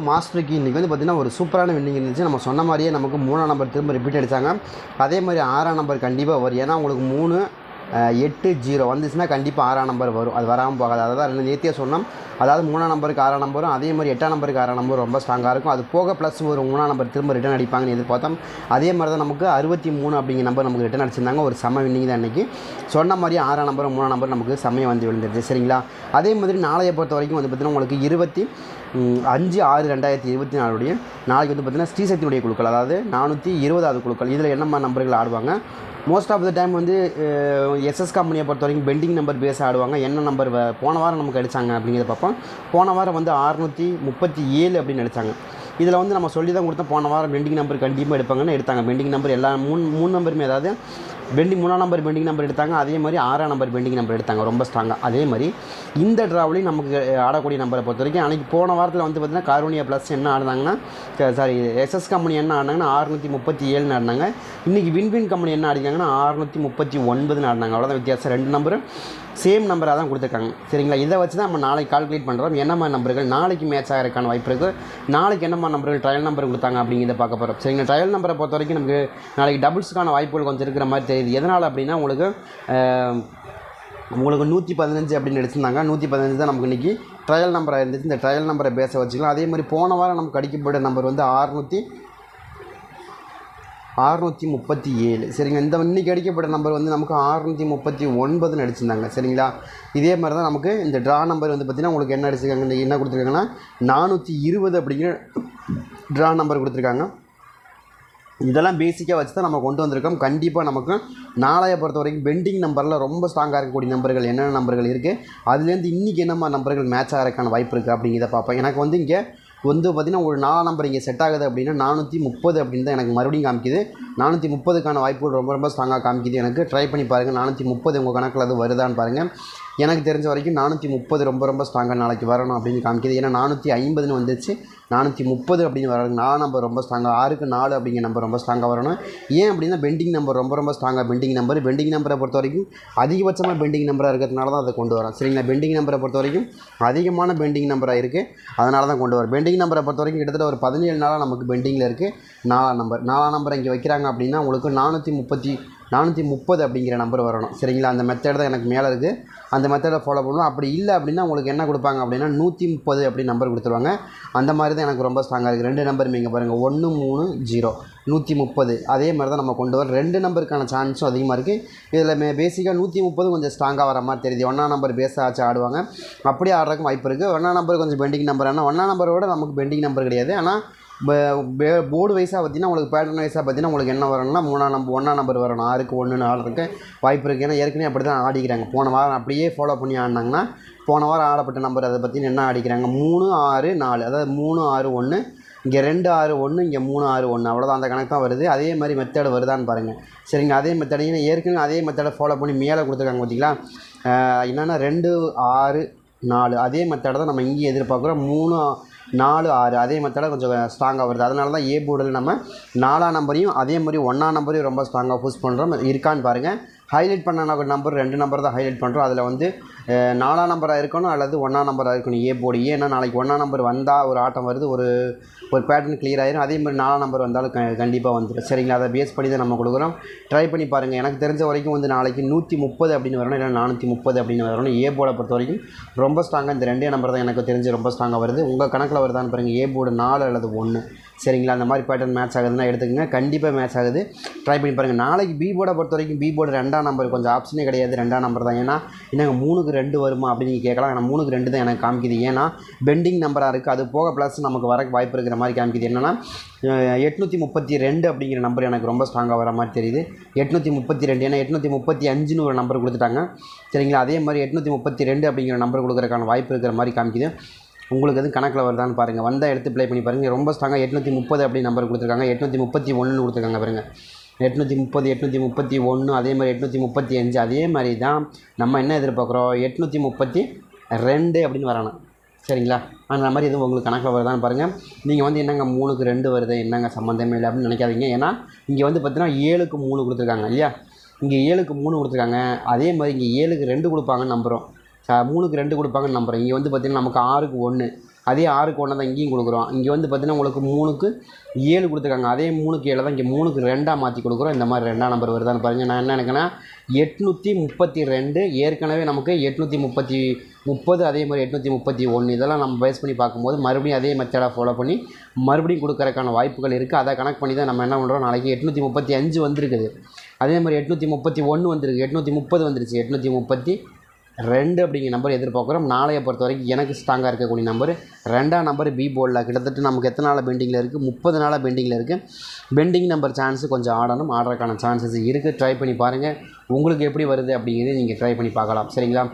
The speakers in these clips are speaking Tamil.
மாஸ்டருக்கு இன்றைக்கி வந்து பார்த்திங்கன்னா ஒரு சூப்பரான வின்னிங் இருந்துச்சு நம்ம சொன்ன மாதிரியே நமக்கு மூணாம் நம்பர் திரும்ப ரிப்பீட் அடித்தாங்க அதே மாதிரி ஆறாம் நம்பர் கண்டிப்பாக வரும். ஏன்னா உங்களுக்கு மூணு எட்டு ஜீரோ வந்துச்சுன்னா கண்டிப்பாக ஆறாம் நம்பர் வரும். அது வராமல் போகாது. அதாவது ரெண்டு நேர்த்தியாக சொன்னோம். அதாவது மூணாம் நம்பருக்கு ஆறாம் நம்பரும் அதே மாதிரி எட்டாம் நம்பருக்கு ஆறாம் நம்பரும் ரொம்ப ஸ்ட்ராங்காக இருக்கும். அது போக ப்ளஸ் ஒரு மூணாம் நம்பர் திரும்ப ரிட்டர்ன் அடிப்பாங்கன்னு எதிர்பார்த்தோம். அதே மாதிரி தான் நமக்கு அறுபத்தி மூணு அப்படிங்கிற நம்பர் நமக்கு ரிட்டர்ன் அடிச்சிருந்தாங்க. ஒரு செம வின்னிங் தான் இன்றைக்கி சொன்ன மாதிரி ஆறாம் நம்பர் மூணாம் நம்பர் நமக்கு செம்மையை வந்து விழுந்துருச்சு. சரிங்களா? அதே மாதிரி நாளைய பொறுத்த வரைக்கும் வந்து பார்த்திங்கன்னா உங்களுக்கு இருபத்தி அஞ்சு ஆறு ரெண்டாயிரத்தி இருபத்தி நாலுடைய நாளைக்கு வந்து பார்த்திங்கன்னா ஸ்ரீசக்தியுடைய குழுக்கள் அதாவது நானூற்றி இருபதாவது குழுக்கள். இதில் என்னம்மா நம்பர்கள் ஆடுவாங்க? மோஸ்ட் ஆஃப் த டைம் வந்து எஸ்எஸ் கம்பெனியை பொறுத்த வரைக்கும் பெண்டிங் நம்பர் பேஸ் ஆடுவாங்க. என்ன நம்பர் போன வாரம் நமக்கு அடித்தாங்க அப்படிங்கிறத பார்ப்போம். போன வாரம் வந்து அறுநூற்றி முப்பத்தி ஏழு அப்படின்னு அடித்தாங்க இதில் வந்து நம்ம சொல்லி தான் கொடுத்தோம் போன வாரம் பெண்டிங் நம்பர் கண்டிப்பாக எடுப்பாங்கன்னு எடுத்தாங்க. பெண்டிங் நம்பர் எல்லா மூணு மூணு நம்பருமே அதாவது பெண்டிங் மூணாம் நம்பர் பெண்டிங் நம்பர் எடுத்தாங்க. அதே மாதிரி ஆறாம் நம்பர் பெண்டிங் நம்பர் எடுத்தாங்க. ரொம்ப ஸ்ட்ராங்காக அதே மாதிரி இந்த ட்ராவலையும் நமக்கு ஆடக்கூடிய நம்பரை பொறுத்த வரைக்கும் அன்றைக்கி போன வாரத்தில் வந்து பார்த்திங்கன்னா கார்வனியா ப்ளஸ் என்ன ஆடினாங்கன்னா சாரி எஸ்எஸ் கம்பெனி என்ன ஆடினாங்கன்னா அறுநூற்றி முப்பத்தி ஏழுன்னு ஆடினாங்க. இன்றைக்கி வின்வின் கம்பெனி என்ன ஆடினாங்கன்னா அறுநூற்றி முப்பத்தி ஒன்பதுன்னு ஆடினாங்க. அவ்வளோதான் வித்தியாசம். ரெண்டு நம்பரும் சேம் நம்பராக தான் கொடுத்துருக்காங்க. சரிங்களா? இதை வச்சு தான் நம்ம நாளைக்கு கால்குலேட் பண்ணுறோம் என்னம்மா நம்பர்கள்? நாளைக்கு மேட்ச் ஆகிறதுக்கான வாய்ப்பு இருக்குது நாளைக்கு என்னம்மா நம்பர்கள் ட்ரையல் நம்பர் கொடுத்தாங்க அப்படிங்கிறத பார்க்க போகிறோம் சரிங்களா? ட்ரையல் நம்பரை பொறுத்த வரைக்கும் நமக்கு நாளைக்கு டபுள்ஸுக்கான வாய்ப்புகள் கொஞ்சம் இருக்கிற மாதிரி தெரியுது. எதனால் அப்படின்னா உங்களுக்கு உங்களுக்கு நூற்றி பதினஞ்சு அப்படின்னு எடுத்திருந்தாங்க. நூற்றி பதினஞ்சு தான் நமக்கு இன்றைக்கி ட்ரையல் நம்பராக இருந்துச்சு. இந்த ட்ரையல் நம்பரை பேச வச்சுக்கலாம். அதே மாதிரி போன வாரம் நமக்கு அடிக்கப்பட்ட நம்பர் வந்து ஆறுநூற்றி அறுநூற்றி முப்பத்தி ஏழு. சரிங்க இந்த இன்றைக்கி அடிக்கப்பட்ட நம்பர் வந்து நமக்கு அறுநூற்றி முப்பத்தி ஒன்பதுன்னு அடிச்சிருந்தாங்க சரிங்களா? இதே மாதிரி தான் நமக்கு இந்த ட்ரா நம்பர் வந்து பார்த்திங்கன்னா உங்களுக்கு என்ன அடிச்சிருக்காங்க என்ன கொடுத்துருக்காங்கன்னா நானூற்றி இருபது அப்படிங்கிற ட்ரா நம்பர் கொடுத்துருக்காங்க. இதெல்லாம் பேசிக்காக வச்சு தான் நம்ம கொண்டு வந்திருக்கோம். கண்டிப்பாக நமக்கு நாளைய பொறுத்த வரைக்கும் பெண்டிங் நம்பரில் ரொம்ப ஸ்ட்ராங்காக இருக்கக்கூடிய நம்பர்கள் என்னென்ன நம்பர்கள் இருக்குது அதுலேருந்து இன்றைக்கி என்னம்மா நம்பர்கள் மேட்ச் ஆகிறதுக்கான வாய்ப்பு இருக்குது அப்படிங்கிறத பார்ப்பேன் எனக்கு வந்து இங்கே வந்து பார்த்திங்கன்னா ஒரு நாலாம் நம்பர் இங்கே செட் ஆகுது அப்படின்னா நானூற்றி முப்பது அப்படின்னு தான் எனக்கு மறுபடியும் காமிக்குது. நானூற்றி முப்பதுக்கான வாய்ப்புகள் ரொம்ப ரொம்ப ஸ்ட்ராங்காக காமிக்குது எனக்கு. ட்ரை பண்ணி பாருங்கள் நானூற்றி முப்பது உங்கள் கணக்கில் அது வருதான்னு பாருங்கள் எனக்கு தெரிஞ்ச வரைக்கும் நானூற்றி முப்பது ரொம்ப ரொம்ப ஸ்ட்ராங்காக நாளைக்கு வரணும் அப்படின்னு காமிக்குது. ஏன்னா நானூற்றி ஐம்பதுன்னு வந்துச்சு. நானூற்றி முப்பது அப்படின்னு வர நான் நம்பர் ரொம்ப ஸ்ட்ராங்காக ஆறுக்கு நாலு அப்படிங்கிற நம்பர் ரொம்ப ஸ்ட்ராங்காக வரணும். ஏன் அப்படின்னா பெண்டிங் நம்பர் ரொம்ப ரொம்ப ஸ்ட்ராங்காக பெண்டிங் நம்பர் பெண்டிங் நம்பரை பொறுத்த வரைக்கும் அதிகபட்சமாக பெண்டிங் நம்பராக இருக்கிறதுனால தான் அதை கொண்டு வரோம் சரிங்களா? பெண்டிங் நம்பரை பொறுத்த வரைக்கும் அதிகமான பெண்டிங் நம்பராக இருக்குது அதனால தான் கொண்டு வரேன். பெண்டிங் நம்பரை பொறுத்த வரைக்கும் கிட்டத்தட்ட ஒரு பதினேழு நாளாக நமக்கு பெண்டிங்கில் இருக்குது நாலாம் நம்பர் நாலாம் நம்பர் இங்கே வைக்கிறாங்க அப்படின்னா உங்களுக்கு நானூற்றி முப்பத்தி நானூற்றி முப்பது அப்படிங்கிற நம்பர் வரணும். சரிங்களா? அந்த மெத்தட் தான் எனக்கு மேலே இருக்குது அந்த மெத்தடை ஃபாலோ பண்ணுவோம் அப்படி இல்லை அப்படின்னா உங்களுக்கு என்ன கொடுப்பாங்க அப்படின்னா நூற்றி முப்பது அப்படி நம்பர் கொடுத்துருவாங்க. அந்த மாதிரி தான் எனக்கு ரொம்ப ஸ்ட்ராங்காக இருக்குது ரெண்டு நம்பர் நீங்கள் பாருங்கள் ஒன்று மூணு ஜீரோ நூற்றி முப்பது. அதே மாதிரி தான் நம்ம கொண்டு வரோம் ரெண்டு நம்பருக்கான சான்ஸும் அதிகமாக இருக்குது இதில் மே பேசிக்காக நூற்றி முப்பது கொஞ்சம் ஸ்ட்ராங்காக வர மாதிரி தெரியுது. ஒன்றா நம்பர் பேஸாக ஆச்சு ஆடுவாங்க. அப்படியே ஆடுறதுக்கு வாய்ப்பு இருக்குது ஒன்றா நம்பர் கொஞ்சம் பெண்டிங் நம்பர் ஆனால் ஒன்றா நம்பரோட நமக்கு பெண்டிங் நம்பர் கிடையாது. ஆனால் போர்டு வைஸாக பார்த்தீங்கன்னா உங்களுக்கு பேட்டர்ன் வைஸாக பார்த்தீங்கன்னா உங்களுக்கு என்ன வரணும்னா மூணாம் நம்பர் ஒன்றாம் நம்பர் வரணும். ஆறுக்கு ஒன்று நாலு இருக்கு வாய்ப்பு இருக்குது ஏன்னா ஏற்கனவே அப்படி தான் ஆடிக்கிறாங்க. போன வாரம் அப்படியே ஃபாலோ பண்ணி ஆடினாங்கன்னா போன வாரம் ஆடப்பட்ட நம்பர் அதை பற்றி என்ன ஆடிக்கிறாங்க? மூணு ஆறு நாலு. அதாவது மூணு ஆறு ஒன்று இங்கே ரெண்டு ஆறு ஒன்று இங்கே மூணு ஆறு ஒன்று அவ்வளோதான் அந்த கணக்கு தான் வருது. அதே மாதிரி மெத்தேடு வருதான்னு பாருங்கள் சரிங்க. அதே மெத்தடையும் ஏற்கனவே அதே மெத்தடை ஃபாலோ பண்ணி மேலே கொடுத்துருக்காங்க பார்த்தீங்களா? என்னென்னா ரெண்டு ஆறு நாலு. அதே மெத்தடை தான் நம்ம இங்கேயும் எதிர்பார்க்குறோம். மூணு நாலு ஆறு அதே மெத்தடை கொஞ்சம் ஸ்ட்ராங்காக வருது. அதனால தான் ஏ போர்டில் நம்ம நாலாம் நம்பரையும் அதே மாதிரி ஒன்றாம் நம்பரையும் ரொம்ப ஸ்ட்ராங்காக புஷ் பண்ணுறோம் இருக்கான்னு பாருங்கள் ஹைலைட் பண்ண நம்பர் ரெண்டு நம்பர் தான் ஹைலைட் பண்ணுறோம் அதில் வந்து நாலாம் நம்பராக இருக்கணும் அல்லது ஒன்றாம் நம்பராக இருக்கணும். ஏ போர்டு ஏன்னா நாளைக்கு ஒன்றாம் நம்பர் வந்தால் ஒரு ஆட்டம் வருது ஒரு ஒரு பேட்டர்ன் கிளியர் ஆயிரும். அதே மாதிரி நாலாம் நம்பர் வந்தாலும் க கண்டிப்பாக வந்துடும் சரிங்களா? அதை பேஸ் பண்ணி தான் நம்ம கொடுக்குறோம். ட்ரை பண்ணி பாருங்கள் எனக்கு தெரிஞ்ச வரைக்கும் வந்து நாளைக்கு நூற்றி முப்பது அப்படின்னு வரணும் இல்லை நானூற்றி முப்பது அப்படின்னு வரணும். ஏ போர்டை பொறுத்த வரைக்கும் ரொம்ப ஸ்ட்ராங்காக இந்த ரெண்டே நம்பர் தான் எனக்கு தெரிஞ்சு ரொம்ப ஸ்ட்ராங்காக வருது. உங்கள் கணக்கில் வருதான்னு பாருங்கள் ஏ போர்டு நாலு அல்லது ஒன்று சரிங்களா? அந்த மாதிரி பேட்டர்ன் மேட்ச் ஆகுதுன்னா எடுத்துக்கங்க. கண்டிப்பாக மேட்ச் ஆகுது. ட்ரை பண்ணி பாருங்கள் நாளைக்கு பி போர்டை பொறுத்த வரைக்கும் பி போர்டு ரெண்டாம் நம்பர் கொஞ்சம் ஆப்ஷனே கிடையாது. ரெண்டாம் நம்பர் தான். ஏன்னா என்னங்க மூணுக்கு ரெண்டு வருமா அப்படின்னு நீங்கள் கேட்கலாம். ஆனால் மூணுக்கு ரெண்டு தான் எனக்கு காமிக்குது. ஏன்னா பெண்டிங் நம்பராக இருக்குது அது போக ப்ளஸ் நமக்கு வர வாய்ப்பு இருக்கிற மாதிரி காமிக்குது. என்னென்னா எட்நூற்றி முப்பத்தி ரெண்டு அப்படிங்கிற நம்பர் எனக்கு ரொம்ப ஸ்ட்ராங்காக வர மாதிரி தெரியுது. எட்நூற்றி முப்பத்தி ரெண்டு. ஏன்னா எட்நூற்றி முப்பத்தி அஞ்சுன்னு ஒரு நம்பர் கொடுத்துட்டாங்க. சரிங்களா? அதே மாதிரி எட்நூற்றி முப்பத்தி ரெண்டு அப்படிங்கிற நம்பர் கொடுக்குறதுக்கான வாய்ப்பு இருக்கிற மாதிரி காமிக்குது. உங்களுக்கு எதுவும் கணக்கில் வருதான்னு பாருங்கள் வந்தால் எடுத்து ப்ளே பண்ணி பாருங்கள் ரொம்ப ஸ்ட்ராங்காக எட்நூற்றி முப்பது அப்படி நம்பர் கொடுத்துருக்காங்க. எட்நூற்றி முப்பத்தி ஒன்றுன்னு கொடுத்துருக்காங்க பாருங்கள் எட்நூற்றி முப்பது எட்நூற்றி முப்பத்தி ஒன்று அதே மாதிரி எட்நூற்றி முப்பத்தி அஞ்சு அதே மாதிரி தான் நம்ம என்ன எதிர்பார்க்குறோம்? எட்நூற்றி முப்பத்தி ரெண்டு அப்படின்னு வரணும் சரிங்களா? அந்த மாதிரி எதுவும் உங்களுக்கு கணக்கில் வருதான்னு பாருங்கள் நீங்கள் வந்து என்னங்க மூணுக்கு ரெண்டு வருது? என்னங்க சம்மந்தமே இல்லை அப்படின்னு நினைக்காதீங்க. ஏன்னா இங்கே வந்து பார்த்தீங்கன்னா ஏழுக்கு மூணு கொடுத்துருக்காங்க இல்லையா? இங்கே ஏழுக்கு மூணு கொடுத்துருக்காங்க. அதே மாதிரி இங்கே ஏழுக்கு ரெண்டு கொடுப்பாங்கன்னு நம்புகிறோம் மூணுக்கு ரெண்டு கொடுப்பாங்கன்னு நம்புகிறேன் இங்கே வந்து பார்த்திங்கன்னா நமக்கு ஆறுக்கு ஒன்று அதே ஆறுக்கு ஒன்று தான் இங்கேயும் கொடுக்குறோம். இங்கே வந்து பார்த்தீங்கன்னா உங்களுக்கு மூணுக்கு ஏழு கொடுத்துருக்காங்க. அதே மூணுக்கு ஏழு தான் இங்கே மூணுக்கு ரெண்டாக மாற்றி கொடுக்குறோம். இந்த மாதிரி ரெண்டாம் நம்பர் வருதான்னு பாருங்கள் நான் என்ன நினைக்கிறேன்னா எட்நூற்றி முப்பத்தி ரெண்டு ஏற்கனவே நமக்கு எட்நூற்றி முப்பத்தி முப்பது அதே மாதிரி எட்நூற்றி முப்பத்தி ஒன்று இதெல்லாம் நம்ம பேஸ் பண்ணி பார்க்கும்போது மறுபடியும் அதே மெத்தடாக ஃபாலோ பண்ணி மறுபடியும் கொடுக்குறக்கான வாய்ப்புகள் இருக்குது அதை கணக்கு பண்ணி தான் நம்ம என்ன பண்ணுறோம் நாளைக்கு எட்நூற்றி முப்பத்தி அஞ்சு வந்திருக்குது. அதே மாதிரி எட்நூற்றி முப்பத்தி ஒன்று வந்திருக்கு. எட்நூற்றி முப்பது வந்துருச்சு. எட்நூற்றி முப்பத்தி ரெண்டு அப்படிங்கிற நம்பர் எதிர்பார்க்குறோம். நாளைய பொறுத்த வரைக்கும் எனக்கு ஸ்ட்ராங்காக இருக்கக்கூடிய நம்பர் ரெண்டாம் நம்பர் பி போர்டில் கிட்டத்தட்ட நமக்கு எத்தனை நாளாக பெண்டிங்கில் இருக்குது முப்பது நாளாக பெண்டிங்கில் இருக்குது பெண்டிங் நம்பர் சான்ஸு கொஞ்சம் ஆடணும். ஆடுறதுக்கான சான்சஸ் இருக்குது ட்ரை பண்ணி பாருங்கள் உங்களுக்கு எப்படி வருது அப்படிங்கிறது நீங்கள் ட்ரை பண்ணி பார்க்கலாம். சரிங்களா?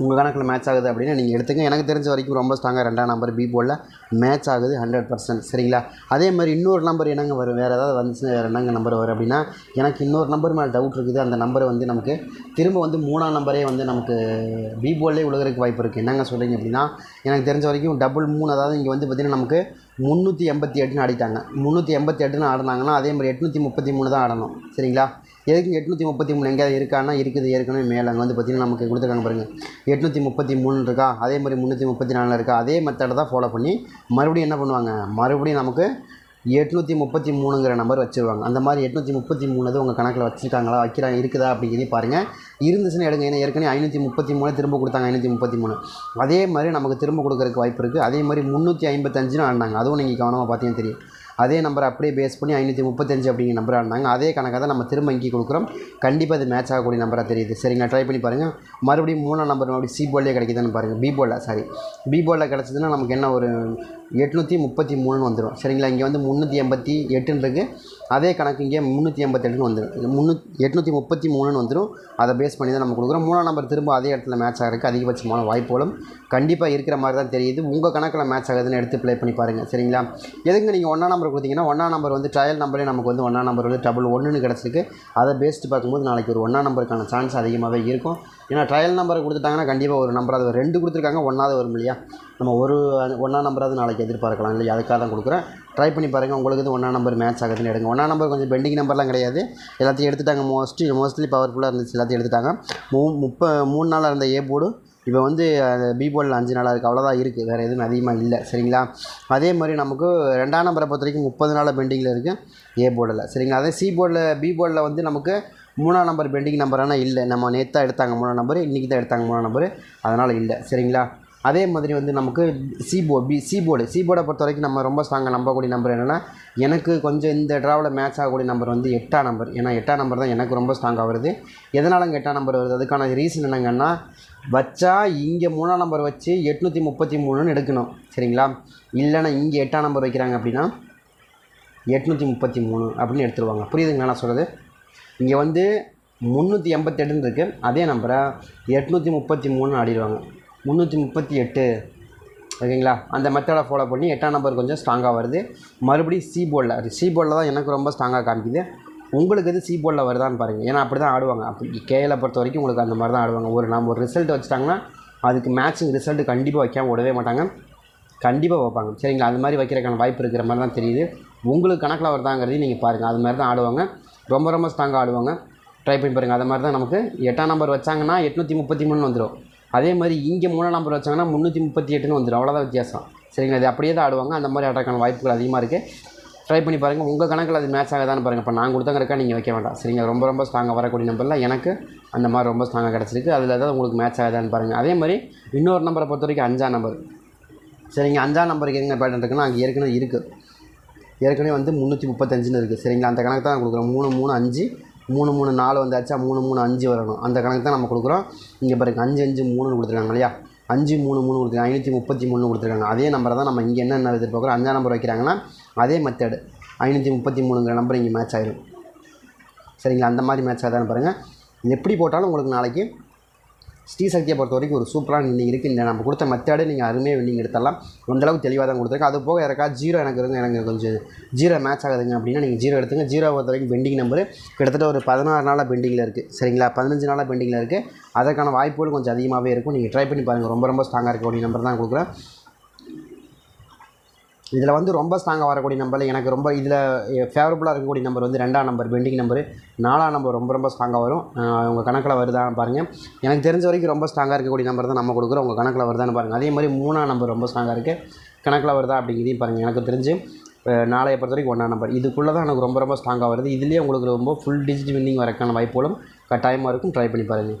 உங்கள் கணக்கில் மேட்ச் ஆகுது அப்படின்னா நீங்கள் எடுத்துங்க. எனக்கு தெரிஞ்ச வரைக்கும் ரொம்ப ஸ்ட்ராங்காக ரெண்டாம் நம்பர் பி போலில் மேட்ச் ஆகுது ஹண்ட்ரட் பர்சன்ட் சரிங்களா? அதே மாதிரி இன்னொரு நம்பர் என்னங்க வரும்? வேறு ஏதாவது வந்துச்சு என்னங்க நம்பர் வரும் அப்படின்னா எனக்கு இன்னொரு நம்பர் மேலே டவுட் இருக்குது. அந்த நம்பர் வந்து நமக்கு திரும்ப வந்து மூணாம் நம்பரே வந்து நமக்கு பி போலே விழுகிறதுக்கு வாய்ப்பு இருக்குது என்னங்க சொல்கிறீங்க அப்படின்னா எனக்கு தெரிஞ்ச வரைக்கும் டபுள் மூணு அதாவது இங்கே வந்து பார்த்திங்கன்னா நமக்கு முந்நூற்றி எண்பத்தி எட்டுன்னு ஆடிட்டாங்க. முந்நூற்றி எண்பத்தி எட்டுன்னு ஆடினாங்கன்னா அதே மாதிரி எட்நூற்றி முப்பத்தி மூணு தான் ஆடணும். சரிங்களா? எதுக்கு எட்நூற்றி முப்பத்தி மூணு எங்கேயாவது இருக்கான்னா இருக்குது ஏற்கனவே மேலே அங்கே வந்து பார்த்திங்கன்னா நமக்கு கொடுத்துருக்காங்க பாருங்கள் எட்நூற்றி முப்பத்தி மூணு இருக்கா? அதே மாதிரி முந்நூற்றி முப்பத்தி நாலில் இருக்கா? அதே மெத்தடை தான் ஃபாலோ பண்ணி மறுபடியும் என்ன பண்ணுவாங்க? மறுபடியும் நமக்கு எட்நூற்றி முப்பத்தி மூணுங்கிற நம்பர் வச்சுருவாங்க. அந்த மாதிரி எட்நூற்றி முப்பத்தி மூணு உங்கள் கணக்கில் வச்சுருக்காங்களா? வைக்கிறாங்க இருக்குதா அப்படிங்கிறதையும் பாருங்கள் இருந்துச்சுன்னா எடுங்க. ஏன்னா ஏற்கனவே ஐநூற்றி முப்பத்தி மூணு திரும்ப கொடுத்தாங்க ஐநூற்றி முப்பத்தி மூணு. அதே மாதிரி நமக்கு திரும்ப கொடுக்குறதுக்கு வாய்ப்பு இருக்குது அதே மாதிரி முந்நூற்றி ஐம்பத்தஞ்சுன்னு ஆடினாங்க. அதுவும் நீங்கள் கவனமாக பார்த்தீங்கன்னா தெரியும். அதே நம்பரை அப்படியே பேஸ் பண்ணி ஐநூற்றி முப்பத்தஞ்சு அப்படிங்கிற நம்பர் இருந்தாங்க. அதே கணக்காக தான் நம்ம திரும்ப இங்கே கொடுக்குறோம். கண்டிப்பாக அது மேட்ச் ஆகக்கூடிய நம்பராக தெரியுது. சரிங்களா? ட்ரை பண்ணி பாருங்கள் மறுபடியும் மூணாம் நம்பர் மறுபடியும் சி போர்டிலே கிடைக்குதுன்னு பாருங்கள் பி போலில் சாரி பி போலில் கிடச்சதுன்னா நமக்கு என்ன ஒரு எட்நூற்றி முப்பத்தி மூணுன்னு வந்துடும் சரிங்களா? இங்கே வந்து முந்நூற்றி எண்பத்தி எட்டுன்னு இருக்குது அதே கணக்கு இங்கே முந்நூற்றி எண்பத்தெட்டுன்னு வந்துடும் முந்நூற்றி எட்நூற்றி முப்பத்தி மூணுன்னு வந்துடும் அதை பேஸ் பண்ணி தான் நம்ம கொடுக்குறோம். மூணாம் நம்பர் திரும்ப அதே இடத்துல மேட்ச் ஆகிறதுக்கு அதிகபட்சமான வாய்ப்புகளும் கண்டிப்பாக இருக்கிற மாதிரி தான் தெரியுது. உங்கள் கணக்கில் மேட்ச் ஆகுதுன்னு எடுத்து ப்ளே பண்ணி பாருங்கள் சரிங்களா? எதுங்க நீங்கள் ஒன்றா நம்பர் கொடுத்தீங்கன்னா ஒன்றா நம்பர் வந்து ட்ரையல் நம்பரே நமக்கு வந்து ஒன்றா நம்பர் வந்து டபுள் ஒன்றுன்னு கிடச்சிருக்கு. அதை பேஸ்ட்டு பார்க்கும்போது நாளைக்கு ஒரு ஒன்றா நம்பருக்கான சான்ஸ் அதிகமாகவே இருக்கும். ஏன்னா ட்ரையல் நம்பரை கொடுத்துட்டாங்கன்னா கண்டிப்பாக ஒரு நம்பராது ஒரு ரெண்டு கொடுத்துருக்காங்க ஒன்றாவது வரும் இல்லையா? நம்ம ஒரு ஒன்றா நம்பராவது நாளைக்கு எதிர்பார்க்கலாம் இல்லையா? அதுக்காக தான் கொடுக்குறேன். ட்ரை பண்ணி பாருங்கள் உங்களுக்கு இது ஒன்றா நம்பர் மேட்ச் ஆகுதுன்னு எடுங்க. ஒன்றா நம்பர் கொஞ்சம் பெண்டிங் நம்பர்லாம் கிடையாது. எல்லாத்தையும் எடுத்துட்டாங்க. மோஸ்ட்லி மோஸ்ட்லி பவர்ஃபுல்லாக இருந்துச்சு. எல்லாத்தையும் எடுத்துட்டாங்க. மூ முப்ப மூணு நாளாக இருந்த ஏ போர்டு இப்போ வந்து பி போர்டில் அஞ்சு நாளாக இருக்குது அவ்வளோதான் இருக்குது வேறு எதுவும் அதிகமாக இல்லை. சரிங்களா? அதே மாதிரி நமக்கு ரெண்டாம் நம்பரை பொறுத்த வரைக்கும் முப்பது நாளாக பெண்டிங்கில் இருக்குது ஏ போர்டில் சரிங்களா? அதே சி போர்டில் பி போர்டில் வந்து நமக்கு மூணாம் நம்பர் பெண்டிங் நம்பர் ஆனால் இல்லை. நம்ம நேற்று தான் எடுத்தாங்க மூணாம் நம்பர் இன்றைக்கி தான் எடுத்தாங்க மூணாம் நம்பர் அதனால் இல்லை. சரிங்களா? அதே மாதிரி வந்து நமக்கு சிபோ பி சிபோர்டு போர்டு பொறுத்த வரைக்கும் நம்ம ரொம்ப ஸ்ட்ராங்காக நம்பக்கூடிய நம்பர் என்னென்னா எனக்கு கொஞ்சம் இந்த ட்ராவில் மேட்ச் ஆகக்கூடிய நம்பர் வந்து எட்டாம் நம்பர் ஏன்னா எட்டாம் நம்பர் தான் எனக்கு ரொம்ப ஸ்ட்ராங்காக வருது. எதனாலங்க எட்டாம் நம்பர் வருது? அதுக்கான ரீசன் என்னங்கன்னா வச்சா இங்கே மூணாம் நம்பர் வச்சு எட்நூற்றி முப்பத்தி மூணுன்னு எடுக்கணும். சரிங்களா? இல்லைன்னா இங்கே எட்டாம் நம்பர் வைக்கிறாங்க அப்படின்னா எட்நூற்றி முப்பத்தி மூணு அப்படின்னு எடுத்துருவாங்க. புரியுதுங்களா? நான் சொல்கிறது இங்கே வந்து முந்நூற்றி எண்பத்தெட்டுன்னு இருக்குது அதே நம்பரை எட்நூற்றி முப்பத்தி மூணு ஆடிடுவாங்க. முந்நூற்றி முப்பத்தி எட்டு. ஓகேங்களா? அந்த மெத்தடை ஃபாலோ பண்ணி எட்டாம் நம்பர் கொஞ்சம் ஸ்ட்ராங்காக வருது. மறுபடியும் சி போர்டில் சி போர்டில் தான் எனக்கு ரொம்ப ஸ்ட்ராங்காக காமிக்குது. உங்களுக்கு எது சி போர்டில் வருதான்னு பாருங்கள் ஏன்னா அப்படி தான் ஆடுவாங்க அப்படி கேஎலை பொறுத்த வரைக்கும் உங்களுக்கு அந்த மாதிரி தான் ஆடுவாங்க. ஒரு நம்ம ஒரு ரிசல்ட் வச்சுட்டாங்கன்னா அதுக்கு மேட்சிங் ரிசல்ட் கண்டிப்பாக வைக்காம விடவே மாட்டாங்க. கண்டிப்பாக வைப்பாங்க. சரிங்களா? அது மாதிரி வைக்கிறக்கான வாய்ப்பு இருக்கிற மாதிரி தான் தெரியுது. உங்களுக்கு கணக்கில் வருதாங்கிறதையும் நீங்கள் பாருங்கள் அது மாதிரி தான் ஆடுவாங்க. ரொம்ப ரொம்ப ஸ்ட்ராங்காக ஆடுவாங்க. ட்ரை பண்ணி பாருங்கள் அது மாதிரி தான் நமக்கு எட்டாம் நம்பர் வச்சாங்கன்னா எட்நூற்றி முப்பத்தி மூணு வந்துடும் அதே மாதிரி இங்கே மூணாம் நம்பர் வச்சாங்கன்னா முந்நூற்றி முப்பத்தி எட்டுன்னு வந்துடும் அவ்வளோதான் வித்தியாசம். சரிங்களா? அது அப்படியே தான் ஆடுவாங்க. அந்த மாதிரி ஆடுறதுக்கான வாய்ப்புகள் அதிகமாக இருக்குது ட்ரை பண்ணி பாருங்கள் உங்கள் கணக்கில் அது மேட்ச் ஆகாதான்னு பாருங்கள் இப்போ நான் கொடுத்தங்கிறக்கா நீங்கள் வைக்க வேண்டாம். சரிங்க ரொம்ப ரொம்ப ஸ்ட்ராங்காக வரக்கூடிய நம்பரில் எனக்கு அந்த மாதிரி ரொம்ப ஸ்ட்ராங்காக கிடச்சிருக்கு. அதில் ஏதாவது உங்களுக்கு மேட்ச் ஆகாதான்னு பாருங்கள் அதே மாதிரி இன்னொரு நம்பரை பொறுத்த வரைக்கும் அஞ்சாம் நம்பர் சரிங்க? அஞ்சாம் நம்பருக்கு எங்கே பேட்டன் இருக்குன்னா அங்கே ஏற்கனவே இருக்குது ஏற்கனவே வந்து முந்நூற்றி முப்பத்தஞ்சுன்னு இருக்குது சரிங்களா? அந்த கணக்கு தான் கொடுக்குறோம் மூணு மூணு அஞ்சு மூணு மூணு நாலு வந்தாச்சா மூணு மூணு அஞ்சு வரணும். அந்த கணக்கு தான் நம்ம கொடுக்குறோம். இங்கே பாருங்க அஞ்சு அஞ்சு மூணுன்னு கொடுத்துருக்காங்க இல்லையா? அஞ்சு மூணு மூணு கொடுத்துருக்காங்க. ஐநூற்றி முப்பத்தி மூணு கொடுத்துருக்காங்க. அதே நம்பரை தான் நம்ம இங்கே என்ன எதிர்பார்க்குறோம்? அஞ்சாம் நம்பர் வைக்கிறாங்கன்னா அதே மெத்தடு ஐநூற்றி முப்பத்தி மூணுங்கிற நம்பர் இங்கே மேட்ச் ஆயிடும் சரிங்களா? அந்த மாதிரி மேட்ச் ஆகுதான்னு பாருங்கள் எப்படி போட்டாலும் உங்களுக்கு நாளைக்கு ஸ்ரீசக்தியை பொறுத்த வரைக்கும் ஒரு சூப்பரான நீங்கள் இருக்குது இந்த நம்ம கொடுத்த மெத்தடே நீங்கள் அருமையாக வின்னிங் எடுத்துடலாம். அந்தளவுக்கு தெளிவாக தான் கொடுத்துருக்கு அது போக யாருக்கா ஜீரோ எனக்கு இருங்க எனக்கு கொஞ்சம் ஜீரோ மேட்ச் ஆகுதுங்க அப்படின்னா நீங்கள் ஜீரோ எடுத்துங்க. ஜீரோ பொறுத்த வரைக்கும் பெண்டிங் நம்பர் கிட்டத்தட்ட ஒரு பதினாறு நாளாக பெண்டிங்கில் இருக்குது சரிங்களா? பதினஞ்சு நாளாக பெண்டிங்கில் இருக்குது அதற்கான வாய்ப்புகள் கொஞ்சம் அதிகமாகவே இருக்கும். நீங்கள் ட்ரை பண்ணி பாருங்கள் ரொம்ப ரொம்ப ஸ்ட்ராங்காக இருக்கக்கூடிய நம்பர் தான் கொடுக்குறேன். இதில் வந்து ரொம்ப ஸ்ட்ராங்காக வரக்கூடிய நம்பர் எனக்கு ரொம்ப இதில் ஃபேவரபுளாக இருக்கக்கூடிய நம்பர் வந்து ரெண்டாம் நம்பர் பெண்டிங் நம்பரு நாலாம் நம்பர் ரொம்ப ரொம்ப ஸ்ட்ராங்காக வரும். உங்கள் கணக்கில் வருதான்னு பாருங்கள் எனக்கு தெரிஞ்ச வரைக்கும் ரொம்ப ஸ்ட்ராங்காக இருக்கக்கூடிய நம்பர் தான் நம்ம கொடுக்குறோம். உங்கள் கணக்கில் வருதான்னு பாருங்கள் அதே மாதிரி மூணாம் நம்பர் ரொம்ப ஸ்ட்ராங்காக இருக்குது கணக்கில் வருதா அப்படிங்கிறதையும் பாருங்கள் எனக்கு தெரிஞ்சு நாளைய பொறுத்த வரைக்கும் ஒன்றாம் நம்பர் இதுக்குள்ளே தான் எனக்கு ரொம்ப ரொம்ப ஸ்ட்ராங்காக வருது. இதுலேயே உங்களுக்கு ரொம்ப ஃபுல் டிஜிட் வின்னிங் வரக்கான வாய்ப்புகளும் கட்டாயமாக இருக்கும். ட்ரை பண்ணி பாருங்கள்